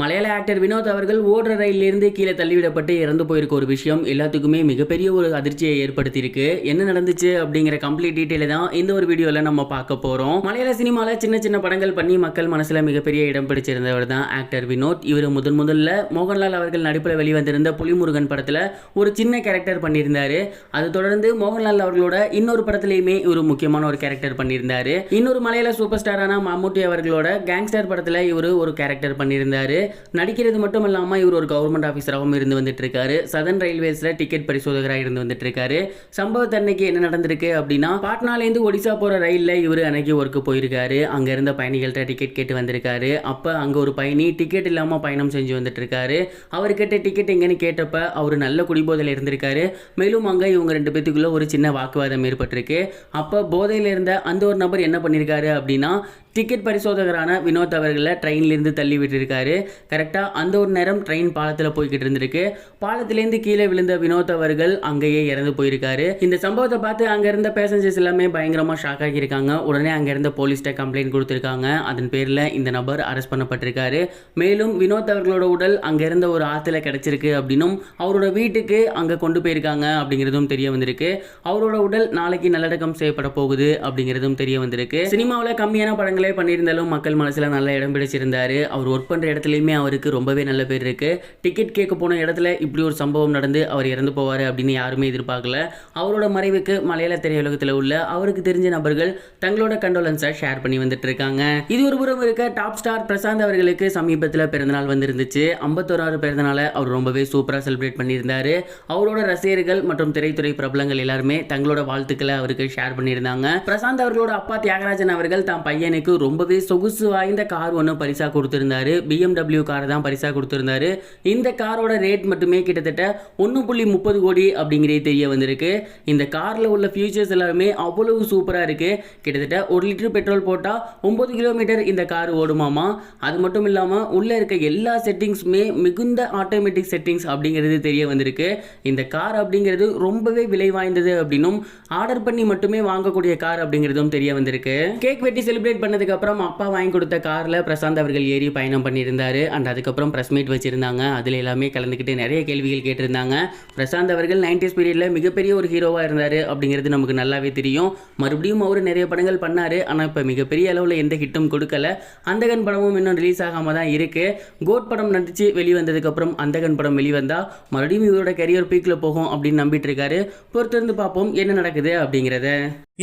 மலையாள ஆக்டர் வினோத் அவர்கள் ஓடுற ரயிலிருந்து கீழே தள்ளிவிடப்பட்டு இறந்து போயிருக்க ஒரு விஷயம் எல்லாத்துக்குமே மிகப்பெரிய ஒரு அதிர்ச்சியை ஏற்படுத்தியிருக்கு. என்ன நடந்துச்சு அப்படிங்கிற கம்ப்ளீட் டீட்டெயில் தான் இந்த ஒரு வீடியோவில் நம்ம பார்க்க போகிறோம் மலையாள சினிமாவில் சின்ன சின்ன படங்கள் பண்ணி மக்கள் மனசில் மிகப்பெரிய இடம் பிடிச்சிருந்தவர் தான் ஆக்டர் வினோத். இவர் முதன் முதல்ல மோகன்லால் அவர்கள் நடிப்பில் வெளிவந்திருந்த புலிமுருகன் படத்தில் ஒரு சின்ன கேரக்டர் பண்ணியிருந்தார். அது தொடர்ந்து மோகன்லால் அவர்களோட இன்னொரு படத்துலையுமே இவர் முக்கியமான ஒரு கேரக்டர் பண்ணியிருந்தார். இன்னொரு மலையாள சூப்பர் ஸ்டாரான மம்முட்டி அவர்களோட கேங்ஸ்டர் படத்தில் இவர் ஒரு கேரக்டர் பண்ணியிருந்தார். நடிக்கிறது மட்டும் இல்லாமல் இவர் ஒரு கவர்மெண்ட் ஆஃபீஸராகவும் இருந்து வந்துட்டு இருக்காரு சதன் ரயில்வேஸில் டிக்கெட் பரிசோதகராக இருந்து வந்துட்டு இருக்காரு சம்பவத்து அன்னைக்கு என்ன நடந்திருக்கு அப்படின்னா பாட்னாலேருந்து ஒடிசா போகிற ரயிலில் இவர் அன்னைக்கு ஒர்க்கு போயிருக்காரு. அங்கே இருந்த பயணிகள்கிட்ட டிக்கெட் கேட்டு வந்திருக்காரு. அப்போ அங்கே ஒரு பயணி டிக்கெட் இல்லாமல் பயணம் செஞ்சு வந்துட்டு இருக்காரு அவர்கிட்ட டிக்கெட் எங்கன்னு கேட்டப்ப அவர் நல்ல குடிபோதையில் இருந்திருக்காரு. மேலும் அங்கே இவங்க ரெண்டு பேத்துக்குள்ளே ஒரு சின்ன வாக்குவாதம் ஏற்பட்டிருக்கு. அப்போ போதையில் இருந்த அந்த ஒரு நபர் என்ன பண்ணியிருக்காரு அப்படின்னா டிக்கெட் பரிசோதகரான வினோத் அவர்களை ட்ரெயின்லேருந்து தள்ளி விட்டுருக்காரு. கரெக்டாக அந்த ஒரு நேரம் ட்ரெயின் பாலத்தில் போய்கிட்டு இருந்திருக்கு. பாலத்திலேருந்து கீழே விழுந்த வினோத் அவர்கள் அங்கேயே இறந்து போயிருக்காரு. இந்த சம்பவத்தை பார்த்து அங்கே இருந்த பேசஞ்சர்ஸ் எல்லாமே பயங்கரமாக ஷாக் ஆகியிருக்காங்க. உடனே அங்கே இருந்த போலீஸ்கிட்ட கம்ப்ளைண்ட் கொடுத்துருக்காங்க. அதன் பேரில் இந்த நபர் அரெஸ்ட் பண்ணப்பட்டிருக்காரு. மேலும் வினோத் அவர்களோட உடல் அங்கே இருந்த ஒரு ஆற்றுல கிடைச்சிருக்கு அப்படின்னும் அவரோட வீட்டுக்கு அங்கே கொண்டு போயிருக்காங்க அப்படிங்கிறதும் தெரிய வந்திருக்கு. அவரோட உடல் நாளைக்கு நல்லடக்கம் செய்யப்பட போகுது அப்படிங்கிறதும் தெரிய வந்திருக்கு. சினிமாவில் கம்மியான படங்களே பண்ணியிருந்தாலும் மக்கள் மனசில் நல்ல இடம் பிடிச்சிருந்தாரு. அவர் ஒர்க் பண்ணுற இடத்துலையுமே அவருக்கு ரொம்பவே நல்ல பேர் இருக்கு. டிக்கெட் கேட்க போன இடத்துல இப்படி ஒரு சம்பவம் நடந்து அவர் இறந்து போவார் அப்படின்னு யாருமே எதிர்பார்க்கல. அவரோட மறைவுக்கு மலையாள திரையுலகத்தில் உள்ள அவருக்கு தெரிஞ்ச நபர்கள் தங்களோட கண்டோலன்ஸை ஷேர் பண்ணி வந்துட்டு இருக்காங்க. இது ஒரு புறம் இருக்க டாப் ஸ்டார் பிரசாந்த் அவர்களுக்கு சமீபத்தில் பிறந்தநாள் வந்திருந்துச்சு. ஐம்பத்தோராறு பிறந்தநாளை அவர் ரொம்பவே சூப்பராக செலிப்ரேட் பண்ணியிருந்தாரு. அவரோட ரசிகர்கள் மற்றும் திரைத்துறை பிரபலங்கள் எல்லாருமே தங்களோட வாழ்த்துக்களை அவருக்கு ஷேர் பண்ணியிருந்தாங்க. பிரசாந்த் அவர்களோட அப்பா தியாகராஜன் அவர்கள் தான் பையனுக்கு ரொம்பவே சொகுசு வாய்ந்த கார் ஒன்று பரிசா கொடுத்திருந்தாரு. பிஎம்டபிள்யூ காரை தான் பரிசாக கொடுத்துருந்தாரு. இந்த காரோட ரேட் மட்டுமே கிட்டத்தட்ட ஒன்று புள்ளி முப்பது கோடி அப்படிங்கிறதே தெரிய வந்திருக்கு. இந்த காரில் உள்ள ஃபியூச்சர்ஸ் எல்லாருமே அவ்வளவு சூப்பராக இருக்குது கிட்டத்தட்ட ஒரு லிட்டர் பெட்ரோல் போட்டால் ஒம்பது கிலோமீட்டர் இந்த கார் ஓடுமாமா? அது மட்டும் இல்லாமல் உள்ளே இருக்க எல்லா செட்டிங்ஸுமே மிகுந்த ஆட்டோமேட்டிக் செட்டிங்ஸ் அப்படிங்கிறது தெரிய வந்திருக்கு. இந்த கார் அப்படிங்கிறது ரொம்பவே விலை வாய்ந்தது அப்படின்னும் ஆர்டர் பண்ணி மட்டுமே வாங்கக்கூடிய கார் அப்படிங்கிறதும் தெரிய வந்திருக்கு. கேக் வெட்டி செலிப்ரேட் பண்ணதுக்கப்புறம் அப்பா வாங்கி கொடுத்த காரில் பிரசாந்த் அவர்கள் ஏறி பயணம் பண்ணியிருந்தார். அண்ட் அதுக்கப்புறம் ப்ரெஸ் மீட் வச்சுருந்தாங்க. அதில் எல்லாமே கலந்துக்கிட்டு நிறைய கேள்விகள் கேட்டிருந்தாங்க. பிரசாந்த் அவர்கள் நைன்டிஸ் பீரியடில் மிகப்பெரிய ஒரு ஹீரோவாக இருந்தார் அப்படிங்கிறது நமக்கு நல்லாவே தெரியும். மறுபடியும் அவர் நிறைய படங்கள் பண்ணார். ஆனால் இப்போ மிகப்பெரிய அளவில் எந்த ஹிட்டும் கொடுக்கல. அந்தகன் படமும் இன்னும் ரிலீஸ் ஆகாமல் தான் இருக்குது கோட் படம் நடிச்சு வெளிவந்ததுக்கப்புறம் அந்தகன் படம் வெளிவந்தால் மறுபடியும் இவரோட கரியர் பீக்கில் போகும் அப்படின்னு நம்பிட்டு இருக்காரு. பொறுத்திருந்து பார்ப்போம் என்ன நடக்குது அப்படிங்கிறத.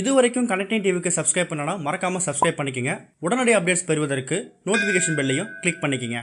இது வரைக்கும் கனெக்டிங் டிவிக்கு சப்ஸ்கிரைப் பண்ணனா மறக்காமல் சப்ஸ்கிரைப் பண்ணிக்கங்க. உடனடி அப்டேட்ஸ் பெறுவதற்கு நோட்டிஃபிகேஷன் பெல்லையும் கிளிக் பண்ணிக்கங்க.